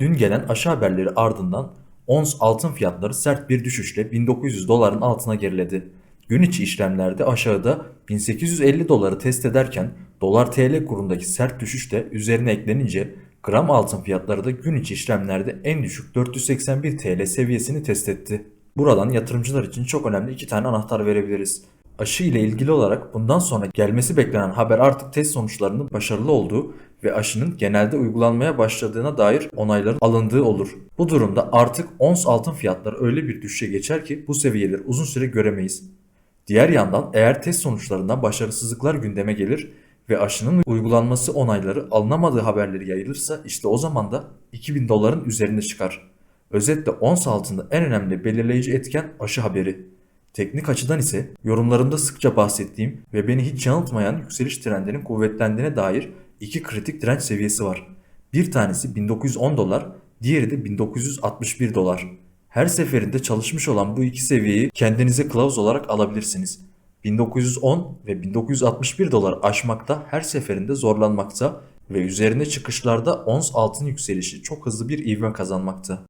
Dün gelen aşı haberleri ardından ons altın fiyatları sert bir düşüşle 1900 doların altına geriledi. Gün içi işlemlerde aşağıda 1850 doları test ederken dolar TL kurundaki sert düşüş de üzerine eklenince gram altın fiyatları da gün içi işlemlerde en düşük 481 TL seviyesini test etti. Buradan yatırımcılar için çok önemli iki tane anahtar verebiliriz. Aşı ile ilgili olarak bundan sonra gelmesi beklenen haber artık test sonuçlarının başarılı olduğu ve aşının genelde uygulanmaya başladığına dair onayların alındığı olur. Bu durumda artık ons altın fiyatları öyle bir düşüşe geçer ki bu seviyeleri uzun süre göremeyiz. Diğer yandan eğer test sonuçlarından başarısızlıklar gündeme gelir ve aşının uygulanması onayları alınamadığı haberleri yayılırsa işte o zaman da 2000 doların üzerinde çıkar. Özetle ons altında en önemli belirleyici etken aşı haberi. Teknik açıdan ise yorumlarımda sıkça bahsettiğim ve beni hiç yanıltmayan yükseliş trendinin kuvvetlendiğine dair iki kritik direnç seviyesi var. Bir tanesi 1910 dolar, diğeri de 1961 dolar. Her seferinde çalışmış olan bu iki seviyeyi kendinize kılavuz olarak alabilirsiniz. 1910 ve 1961 dolar aşmakta her seferinde zorlanmakta ve üzerine çıkışlarda ons altın yükselişi çok hızlı bir ivme kazanmakta.